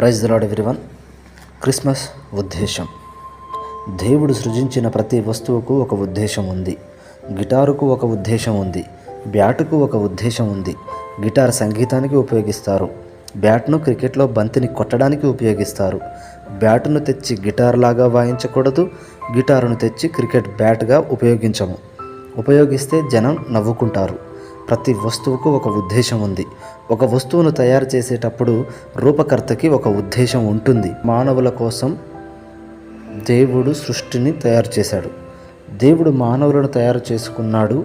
Praise lord everyone. Christmas ఉద్దేశం. దేవుడు సృజించిన ప్రతి వస్తువుకు ఒక ఉద్దేశం ఉంది. గిటారుకు ఒక ఉద్దేశం ఉంది. బ్యాటుకు ఒక ఉద్దేశం ఉంది. గిటార్ సంగీతానికి ఉపయోగిస్తారు. బ్యాట్ను క్రికెట్లో బంతిని కొట్టడానికి ఉపయోగిస్తారు. బ్యాటును తెచ్చి గిటార్ లాగా వాయించకూడదు. గిటారును తెచ్చి క్రికెట్ బ్యాట్గా ఉపయోగించము. ఉపయోగిస్తే జనం నవ్వుకుంటారు. ప్రతి వస్తువుకు ఒక ఉద్దేశం ఉంది. ఒక వస్తువును తయారు చేసేటప్పుడు రూపకర్తకి ఒక ఉద్దేశం ఉంటుంది. మానవుల కోసం దేవుడు సృష్టిని తయారు చేశాడు. దేవుడు మానవులను తయారు చేసుకున్నాడు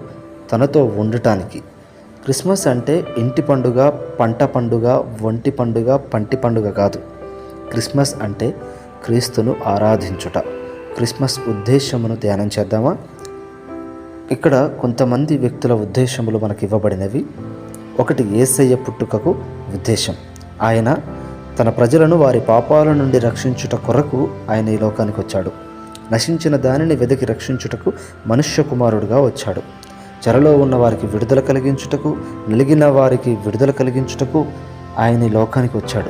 తనతో ఉండటానికి. క్రిస్మస్ అంటే ఇంటి పండుగ పంట పండుగ ఒంటి పండుగ పంటి పండుగ కాదు. క్రిస్మస్ అంటే క్రీస్తును ఆరాధించుట. క్రిస్మస్ ఉద్దేశమును ధ్యానం చేద్దామా? ఇక్కడ కొంతమంది వ్యక్తుల ఉద్దేశములు మనకు ఇవ్వబడినవి. ఒకటి ఏసయ్య పుట్టుకకు ఉద్దేశం. ఆయన తన ప్రజలను వారి పాపాల నుండి రక్షించుట కొరకు ఆయన ఈ లోకానికి వచ్చాడు. నశించిన దానిని వెతికి రక్షించుటకు మనుష్య కుమారుడుగా వచ్చాడు. చెరలో ఉన్న వారికి విడుదల కలిగించుటకు నలిగిన వారికి విడుదల కలిగించుటకు ఆయన ఈ లోకానికి వచ్చాడు.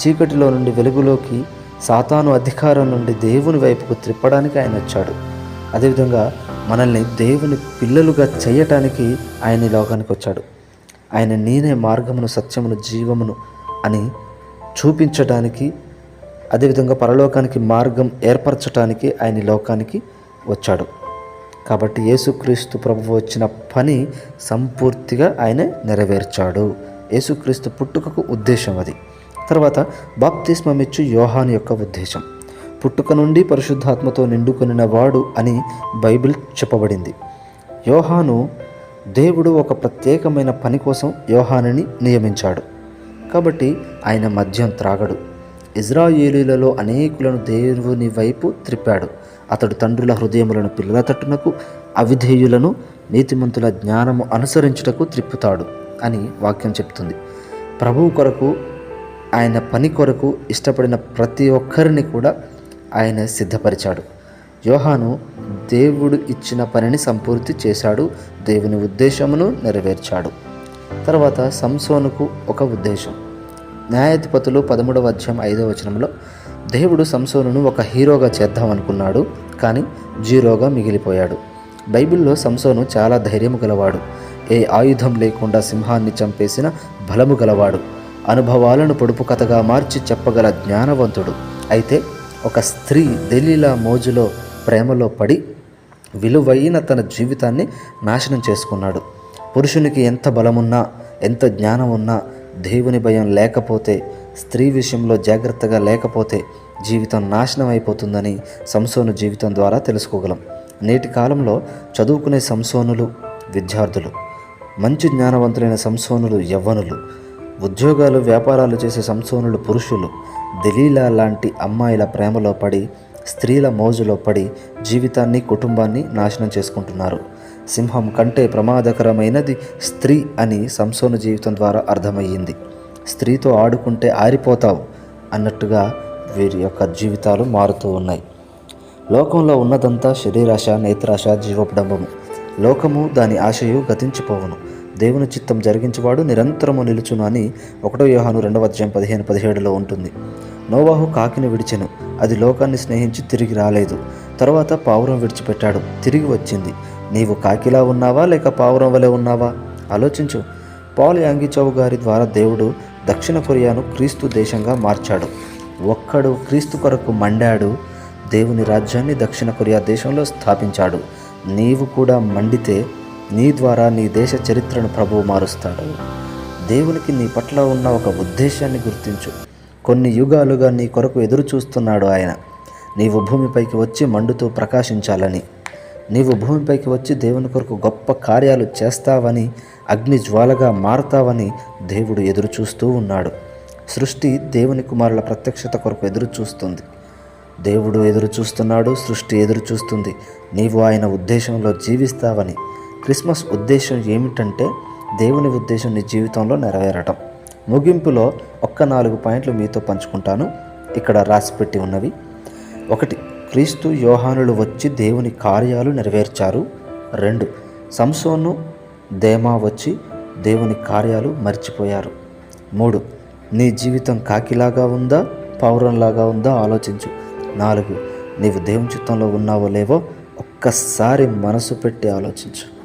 చీకటిలో నుండి వెలుగులోకి సాతాను అధికారం నుండి దేవుని వైపుకు త్రిప్పడానికి ఆయన వచ్చాడు. అదేవిధంగా మనల్ని దేవుని పిల్లలుగా చేయటానికి ఆయన ఈ లోకానికి వచ్చాడు. ఆయన నేనే మార్గమును సత్యమును జీవమును అని చూపించడానికి అదేవిధంగా పరలోకానికి మార్గం ఏర్పరచడానికి ఆయన లోకానికి వచ్చాడు. కాబట్టి యేసుక్రీస్తు ప్రభు వచ్చిన పని సంపూర్తిగా ఆయన నెరవేర్చాడు. యేసుక్రీస్తు పుట్టుకకు ఉద్దేశం అది. తర్వాత బాప్తిస్మమిచ్చు యోహాన్ యొక్క ఉద్దేశం. పుట్టుక నుండి పరిశుద్ధాత్మతో నిండుకొనిన వాడు అని బైబిల్ చెప్పబడింది. యోహాను దేవుడు ఒక ప్రత్యేకమైన పని కోసం యోహానుని నియమించాడు. కాబట్టి ఆయన మద్యం త్రాగడు. ఇజ్రాయేలీలలో అనేకులను దేవుని వైపు త్రిప్పాడు అతడు తండ్రుల హృదయములను పిల్లల తట్టునకు అవిధేయులను నీతిమంతుల జ్ఞానము అనుసరించుటకు త్రిప్పుతాడు అని వాక్యం చెప్తుంది. ప్రభువు కొరకు ఆయన పని కొరకు ఇష్టపడిన ప్రతి ఒక్కరిని కూడా ఆయన సిద్ధపరిచాడు. యోహాను దేవుడు ఇచ్చిన పనిని సంపూర్తి చేశాడు దేవుని ఉద్దేశమును నెరవేర్చాడు. తర్వాత సంసోనుకు ఒక ఉద్దేశం. న్యాయాధిపతులు పదమూడవ అధ్యాయం ఐదవ వచనంలో దేవుడు సంసోనును ఒక హీరోగా చేద్దాం అనుకున్నాడు కానీ జీరోగా మిగిలిపోయాడు. బైబిల్లో సంసోను చాలా ధైర్యము గలవాడు. ఏ ఆయుధం లేకుండా సింహాన్ని చంపేసిన బలము గలవాడు. అనుభవాలను పొడుపు కథగా మార్చి చెప్పగల జ్ఞానవంతుడు. అయితే ఒక స్త్రీ దెలీలా మోజులో ప్రేమలో పడి విలువైన తన జీవితాన్ని నాశనం చేసుకున్నాడు. పురుషునికి ఎంత బలమున్నా ఎంత జ్ఞానం ఉన్నా దేవుని భయం లేకపోతే స్త్రీ విషయంలో జాగ్రత్తగా లేకపోతే జీవితం నాశనం అయిపోతుందని సంసోను జీవితం ద్వారా తెలుసుకోగలం. నేటి కాలంలో చదువుకునే సంసోనులు విద్యార్థులు మంచి జ్ఞానవంతులైన సంసోనులు యవ్వనులు ఉద్యోగాలు వ్యాపారాలు చేసే సంసోనులు పురుషులు దిలీలా లాంటి అమ్మాయిల ప్రేమలో పడి స్త్రీల మోజులో పడి జీవితాన్ని కుటుంబాన్ని నాశనం చేసుకుంటున్నారు. సింహం కంటే ప్రమాదకరమైనది స్త్రీ అని సంసోను జీవితం ద్వారా అర్థమయ్యింది. స్త్రీతో ఆడుకుంటే ఆరిపోతావు అన్నట్టుగా వీరి యొక్క జీవితాలు మారుతూ ఉన్నాయి. లోకంలో ఉన్నదంతా శరీరాశ నేత్రాశ జీవపడంబము. లోకము దాని ఆశయు గతించిపోవును. దేవుని చిత్తం జరిగించేవాడు నిరంతరము నిలుచును అని ఒకటో యోహాను రెండవ అధ్యాయం పదిహేను పదిహేడులో ఉంటుంది. నోవాహు కాకిని విడిచెను. అది లోకాన్ని స్నేహించి తిరిగి రాలేదు. తర్వాత పావురం విడిచిపెట్టాడు. తిరిగి వచ్చింది. నీవు కాకిలా ఉన్నావా లేక పావురం వలె ఉన్నావా? ఆలోచించు. పాల్ యాంగిచౌ గారి ద్వారా దేవుడు దక్షిణ కొరియాను క్రీస్తు దేశంగా మార్చాడు. ఒక్కడు క్రీస్తు కొరకు మండాడు దేవుని రాజ్యాన్ని దక్షిణ కొరియా దేశంలో స్థాపించాడు. నీవు కూడా మండితే నీ ద్వారా నీ దేశ చరిత్రను ప్రభువు మారుస్తాడు. దేవునికి నీ పట్ల ఉన్న ఒక ఉద్దేశాన్ని గుర్తించు. కొన్ని యుగాలుగా నీ కొరకు ఎదురు చూస్తున్నాడు ఆయన. నీవు భూమిపైకి వచ్చి మండుతూ ప్రకాశించాలని నీవు భూమిపైకి వచ్చి దేవుని కొరకు గొప్ప కార్యాలు చేస్తావని అగ్ని జ్వాలగా మారతావని దేవుడు ఎదురు చూస్తూ ఉన్నాడు. సృష్టి దేవుని కుమారుల ప్రత్యక్షత కొరకు ఎదురు చూస్తుంది. దేవుడు ఎదురు చూస్తున్నాడు సృష్టి ఎదురు చూస్తుంది. నీవు ఆయన ఉద్దేశంలో జీవిస్తావని. క్రిస్మస్ ఉద్దేశం ఏమిటంటే దేవుని ఉద్దేశం నీ జీవితంలో నెరవేరటం. ముగింపులో ఒక్క నాలుగు పాయింట్లు మీతో పంచుకుంటాను. ఇక్కడ రాసిపెట్టి ఉన్నవి. ఒకటి క్రీస్తు యోహానులు వచ్చి దేవుని కార్యాలు నెరవేర్చారు. రెండు సంసోను దేమా వచ్చి దేవుని కార్యాలు మర్చిపోయారు. మూడు నీ జీవితం కాకిలాగా ఉందా? పౌరంలాగా ఉందా? ఆలోచించు. నాలుగు నీవు దేవుని చిత్తంలో ఉన్నావో లేవో? ఒక్కసారి మనసు పెట్టి ఆలోచించు.